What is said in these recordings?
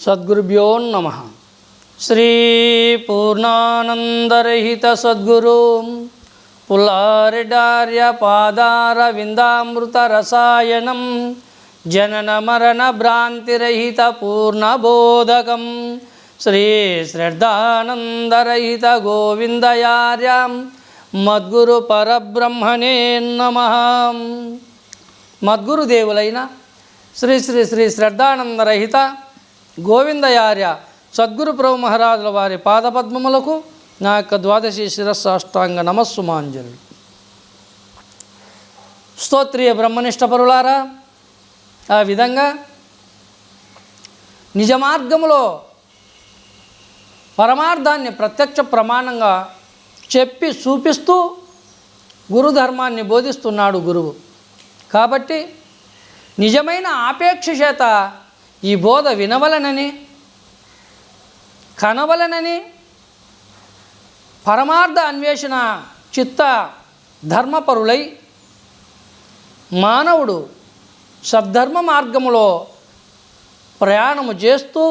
సద్గురుభ్యో నమ. శ్రీ పూర్ణానందరహిత సద్గురు. పులారిడార్య పాదార విందామృత రసాయనం జనన మరణ భ్రాంతిరహిత పూర్ణబోధకం. శ్రీ శ్రద్ధానందరహిత గోవిందయార్యం. మద్గురు పరబ్రహ్మణే నమ. మద్గురుదేవులైన శ్రీ శ్రీ శ్రీ శ్రద్ధానందరహిత గోవిందయార్య సద్గురు ప్రభు మహారాజుల వారి పాదపద్మములకు నా యొక్క ద్వాదశి శిరస్సాష్టాంగ నమస్సుమాంజలి స్తోత్రియ బ్రహ్మనిష్ట పరులారా ఆ విధంగా నిజమార్గములో పరమార్థాన్ని ప్రత్యక్ష ప్రమాణంగా చెప్పి చూపిస్తూ గురుధర్మాన్ని బోధిస్తున్నాడు గురువు. కాబట్టి నిజమైన ఆపేక్ష చేత ఈ బోధ వినవలనని కనవలనని పరమార్థ అన్వేషణ చిత్త ధర్మపరులై మానవుడు సద్ధర్మ మార్గములో ప్రయాణము చేస్తూ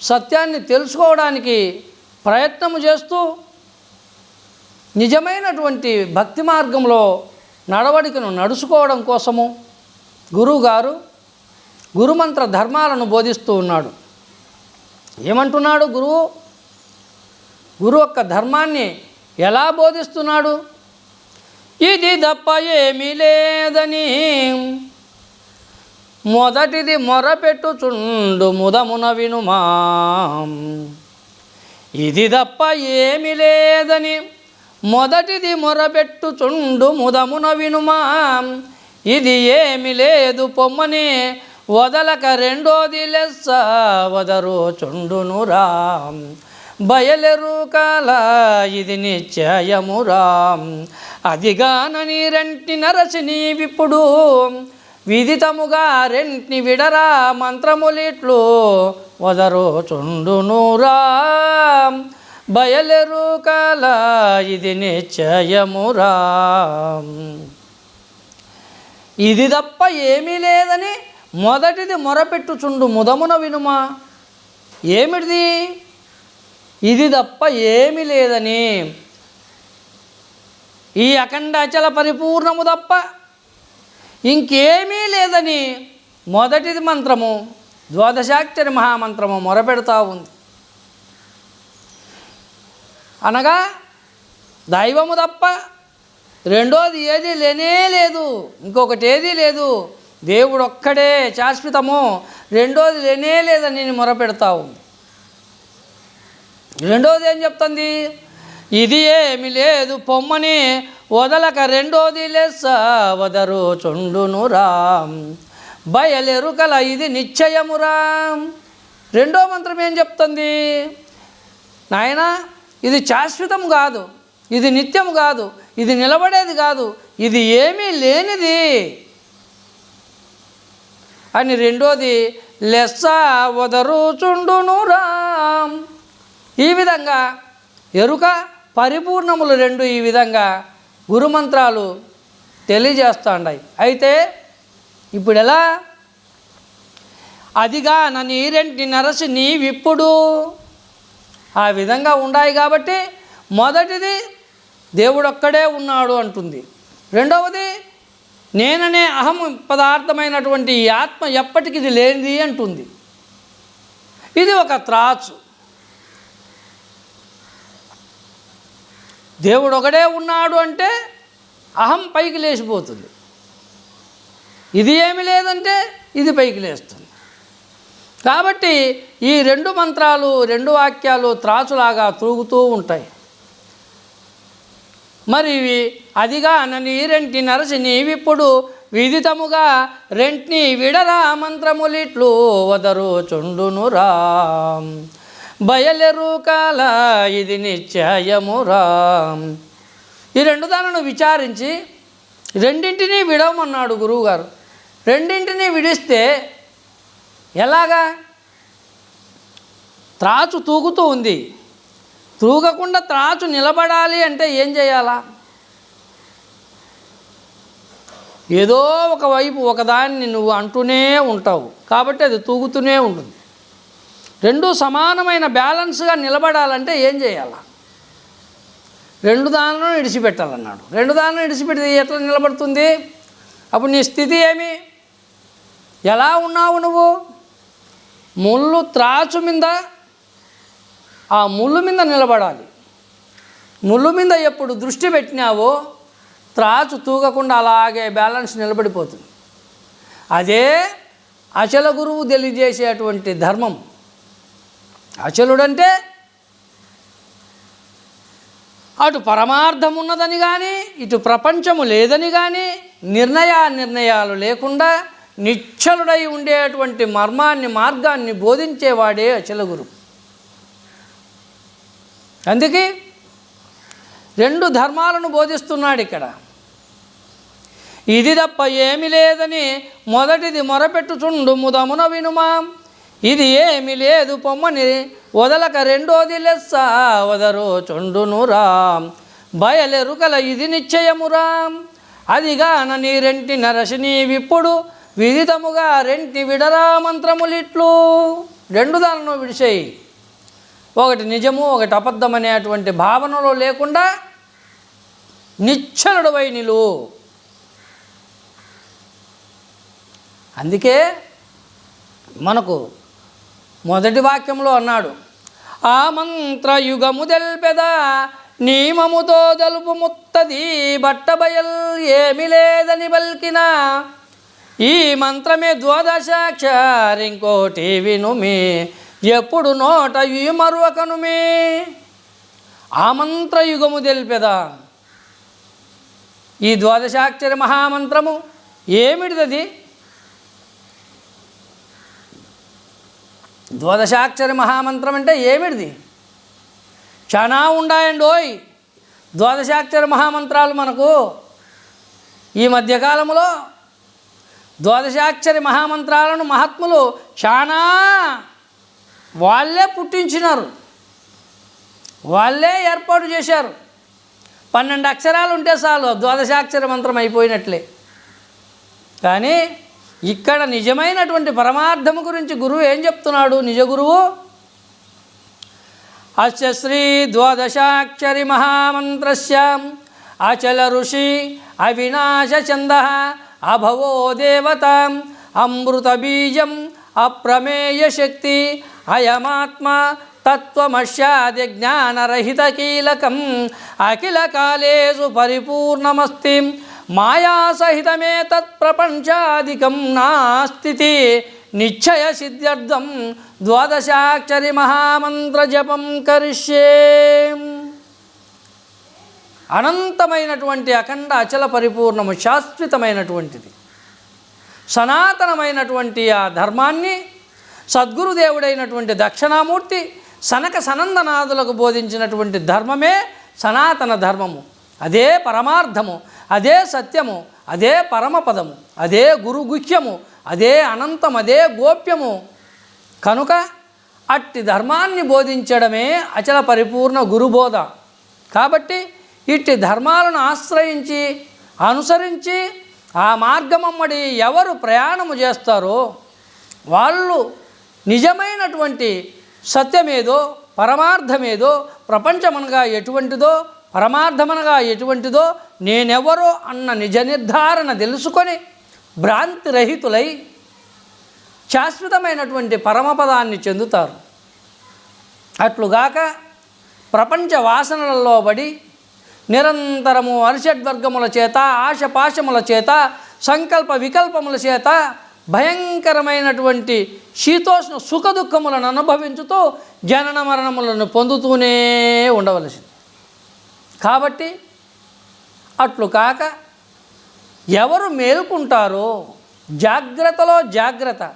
సత్యాన్ని తెలుసుకోవడానికి ప్రయత్నము చేస్తూ నిజమైనటువంటి భక్తి మార్గంలో నడవడికను నడుచుకోవడం కోసము గురువుగారు గురుమంత్ర ధర్మాలను బోధిస్తూ ఉన్నాడు. ఏమంటున్నాడు గురువు? గురువు యొక్క ధర్మాన్ని ఎలా బోధిస్తున్నాడు? ఇది తప్ప ఏమీ లేదని మొదటిది మొరపెట్టుచుండు ముదమున వినుమా. ఇది తప్ప ఏమి లేదని మొదటిది మొరపెట్టుచుండు ముదమున వినుమా. ఇది ఏమి లేదు పొమ్మని వదలక రెండోది లెస్స వదరు చుండునురా బయలెరు కాల ఇది నిశ్చయమురా అదిగానని రెంటి నరసిని విప్పుడు విదితముగా రెంటిని విడరా మంత్రములిట్లు వదరు చుండునురా బయలెరు కాల ఇది నిశ్చయమురా ఇది తప్ప ఏమీ లేదని మొదటిది మొరపెట్టుచుండు ముదమున వినుమా. ఏమిటిది? ఇది తప్ప ఏమి లేదని. ఈ అఖండ అచల పరిపూర్ణము తప్ప ఇంకేమీ లేదని మొదటిది మంత్రము ద్వాదశాక్షరి మహామంత్రము మొరపెడతా ఉంది. అనగా దైవము తప్ప రెండోది ఏది లేనే లేదు. ఇంకొకటి ఏదీ లేదు. దేవుడు ఒక్కడే శాశ్వతము. రెండోది లేనే లేదని నేను మొరపెడతావు. రెండోది ఏం చెప్తుంది? ఇది ఏమి లేదు. పొమ్మని వదలక రెండోది లెస్స వదరు చుండునురా బయలెరుకల ఇది నిశ్చయమురా. రెండో మంత్రం ఏం చెప్తుంది? నాయన ఇది శాశ్వతం కాదు. ఇది నిత్యం కాదు ఇది నిలబడేది కాదు ఇది ఏమీ లేనిది. అని రెండోది లెస్స వదరుచుండును రామ్. ఈ విధంగా ఎరుక పరిపూర్ణములు రెండు ఈ విధంగా గురుమంత్రాలు తెలియజేస్తాయి అయితే ఇప్పుడు ఎలా అదిగా నా నీరెంటి నరసి నీవిప్పుడు? ఆ విధంగా ఉన్నాయి కాబట్టి మొదటిది దేవుడొక్కడే ఉన్నాడు అంటుంది. రెండవది నేననే అహం పదార్థమైనటువంటి ఈ ఆత్మ ఎప్పటికి ఇది లేనిది అంటుంది. ఇది ఒక త్రాచు దేవుడు ఒకడే ఉన్నాడు అంటే అహం పైకి లేచిపోతుంది. ఇది ఏమి లేదంటే ఇది పైకి లేస్తుంది. కాబట్టి ఈ రెండు మంత్రాలు రెండు వాక్యాలు త్రాచులాగా తూగుతూ ఉంటాయి. మరి అదిగా నని రెంటి నరసి నీవిప్పుడు విదితముగా రెంట్ని విడరా మంత్రములిట్లు వదరు చుండునురా. బయలెరు కాల ఇది నిశ్చయమురా. ఈ రెండు దానిని విచారించి రెండింటినీ విడవమన్నాడు గురువుగారు. రెండింటినీ విడిస్తే ఎలాగా? త్రాచు తూగుతూ ఉంది. తూగకుండా త్రాచు నిలబడాలి అంటే ఏం చేయాలా? ఏదో ఒక వైపు ఒకదాన్ని నువ్వు అంటూనే ఉంటావు. కాబట్టి అది తూగుతూనే ఉంటుంది. రెండు సమానమైన బ్యాలెన్స్గా నిలబడాలంటే ఏం చేయాలా? రెండు దానిలో ఇడిచిపెట్టాలన్నాడు. రెండు దానిలో ఇడిచిపెడితే ఎట్లా నిలబడుతుంది? అప్పుడు నీ స్థితి ఏమి? ఎలా ఉన్నావు నువ్వు? ముళ్ళు త్రాచు మీద ఆ ముళ్ళు మీద నిలబడాలి. ముళ్ళు మీద ఎప్పుడు దృష్టి పెట్టినావో త్రాచు తూగకుండా అలాగే బ్యాలెన్స్ నిలబడిపోతుంది. అదే అచల గురువు తెలియజేసేటువంటి ధర్మం. అచలుడంటే అటు పరమార్థం ఉన్నదని కానీ ఇటు ప్రపంచము లేదని కానీ నిర్ణయ నిర్ణయాలు లేకుండా నిశ్చలుడై ఉండేటువంటి మర్మాన్ని మార్గాన్ని బోధించేవాడే అచల గురువు. అందుకే రెండు ధర్మాలను బోధిస్తున్నాడు ఇక్కడ. ఇది తప్ప ఏమి లేదని మొదటిది మొరపెట్టుచుండు ముదమున వినుమా. ఇది ఏమి లేదు పొమ్మని వదలక రెండోది లెస్స వదరు చుండును రామ్ బయలెరుకల ఇది నిశ్చయమురామ్ అదిగాన నీ రెంటి నరసిని విప్పుడు విదితముగా రెంటి విడరా మంత్రములిట్లు. రెండు దానిలో విడిచేయి. ఒకటి నిజము ఒకటి అబద్ధం అనేటువంటి భావనలో లేకుండా నిచ్చలుడవై నిలు. అందుకే మనకు మొదటి వాక్యంలో అన్నాడు ఆ మంత్రయుగము తెల్పెదా నియమముతో దలుపు ముత్తది బట్టబయల్ ఏమి లేదని పలికిన ఈ మంత్రమే ద్వాదశాక్షర్ ఇంకోటి వినుమి. ఎప్పుడు నోట ఈ మరువకనుమే ఆ మంత్రయుగము తెలిపెదా? ఈ ద్వాదశాక్షరి మహామంత్రము ఏమిటిదది? ద్వాదశాక్షరి మహామంత్రం అంటే ఏమిటిది? చాలా ఉండాయండి ఓయ్ ద్వాదశాక్షరి మహామంత్రాలు మనకు ఈ మధ్యకాలంలో ద్వాదశాక్షరి మహామంత్రాలను మహాత్ములు చాలా వాళ్ళే పుట్టించినారు. వాళ్ళే ఏర్పాటు చేశారు. పన్నెండు అక్షరాలు ఉంటే చాలు ద్వాదశాక్షర మంత్రం అయిపోయినట్లే. కానీ ఇక్కడ నిజమైనటువంటి పరమార్థము గురించి గురువు ఏం చెప్తున్నాడు? నిజ గురువు అస్య శ్రీ ద్వాదశాక్షరి మహామంత్రస్య అచల ఋషి అవినాశ చంద అభవో దేవత అమృత బీజం అప్రమేయ శక్తి అయమాత్మా తత్వమశ్యాది జ్ఞానరహిత కీలకం అఖిల కాలేషు పరిపూర్ణమస్తి. మాయాసహితమే తత్ప్రపంచాదికం నాస్తి నిశ్చయ సిద్ధ్యర్థం ద్వాదశాక్షరి మహామంత్ర జపం కరిష్యే. అనంతమైనటువంటి అఖండ అచల పరిపూర్ణము శాశ్వతమైనటువంటిది. సనాతనమైనటువంటి ఆ ధర్మాన్ని సద్గురుదేవుడైనటువంటి దక్షిణామూర్తి సనక సనందనాథులకు బోధించినటువంటి ధర్మమే సనాతన ధర్మము. అదే పరమార్థము అదే సత్యము అదే పరమపదము అదే గురుగుహ్యము అదే అనంతం అదే గోప్యము. కనుక అట్టి ధర్మాన్ని బోధించడమే అచల పరిపూర్ణ గురుబోధ. కాబట్టి ఇట్టి ధర్మాలను ఆశ్రయించి అనుసరించి ఆ మార్గమమ్మడి ఎవరు ప్రయాణము చేస్తారో వాళ్ళు నిజమైనటువంటి సత్యమేదో పరమార్థమేదో ప్రపంచమనగా ఎటువంటిదో పరమార్థమనగా ఎటువంటిదో నేనెవరో అన్న నిజ నిర్ధారణ తెలుసుకొని భ్రాంతి రహితులై శాశ్వతమైనటువంటి పరమపదాన్ని చెందుతారు. అట్లుగాక ప్రపంచ వాసనలలో పడి నిరంతరము అరిషడ్వర్గముల చేత ఆశపాశముల చేత సంకల్ప వికల్పముల చేత భయంకరమైనటువంటి శీతోష్ణ సుఖదుఖములను అనుభవించుతూ జనన మరణములను పొందుతూనే ఉండవలసింది. కాబట్టి అట్లు కాక ఎవరు మేల్కుంటారో జాగ్రత్తలో జాగ్రత్త.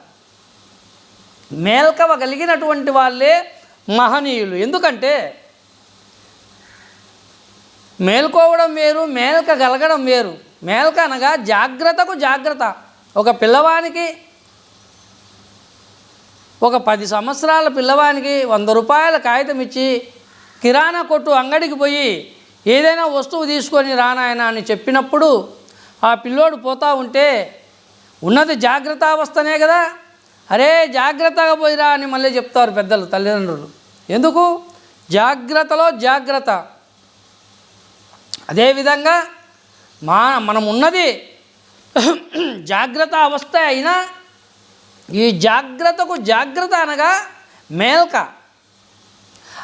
మేల్కవగలిగినటువంటి వాళ్ళే మహనీయులు. ఎందుకంటే మేల్కోవడం వేరు మేల్కగలగడం వేరు. మేల్క అనగా జాగ్రత్తకు జాగ్రత్త. ఒక పిల్లవానికి ఒక పది సంవత్సరాల పిల్లవానికి వంద రూపాయల కాగితం ఇచ్చి కిరాణా కొట్టు అంగడికి పోయి ఏదైనా వస్తువు తీసుకొని రానాయన అని చెప్పినప్పుడు ఆ పిల్లోడు పోతా ఉంటే ఉన్నది జాగ్రత్త అవస్థనే కదా. అరే జాగ్రత్తగా పోయిరా అని మళ్ళీ చెప్తారు పెద్దలు తల్లిదండ్రులు. ఎందుకు? జాగ్రత్తలో జాగ్రత్త. అదేవిధంగా మా మనం ఉన్నది జాగ్రత్త అవస్థ అయినా ఈ జాగ్రత్తకు జాగ్రత్త అనగా మేల్క.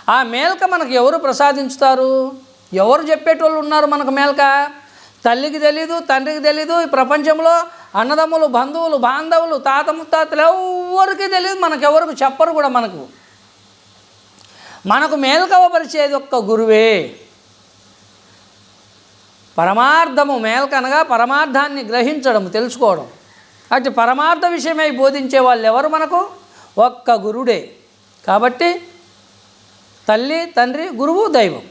ఆ మేల్క మనకు ఎవరు ప్రసాదించుతారు? ఎవరు చెప్పేటోళ్ళు ఉన్నారు మనకు మేల్క? తల్లికి తెలీదు తండ్రికి తెలీదు ఈ ప్రపంచంలో అన్నదమ్ములు బంధువులు బాంధవులు తాత ముత్తాతలు ఎవరికి తెలియదు మనకెవరికి చెప్పరు కూడా మనకు. మనకు మేల్కవపరిచేది ఒక్క గురువే. పరమార్థము మేల్కనగా పరమార్థాన్ని గ్రహించడం తెలుసుకోవడం. అటు పరమార్థ విషయమై బోధించే వాళ్ళు ఎవరు మనకు? ఒక్క గురుడే. కాబట్టి తల్లి తండ్రి గురువు దైవం.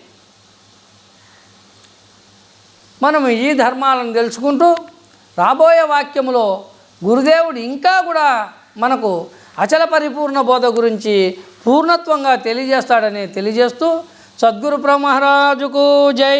మనం ఈ ధర్మాలను తెలుసుకుంటూ రాబోయే వాక్యములో గురుదేవుడు ఇంకా కూడా మనకు అచల పరిపూర్ణ బోధ గురించి పూర్ణత్వంగా తెలియజేస్తాడని తెలియజేస్తూ సద్గురు బ్రహ్మరాజుకు జై.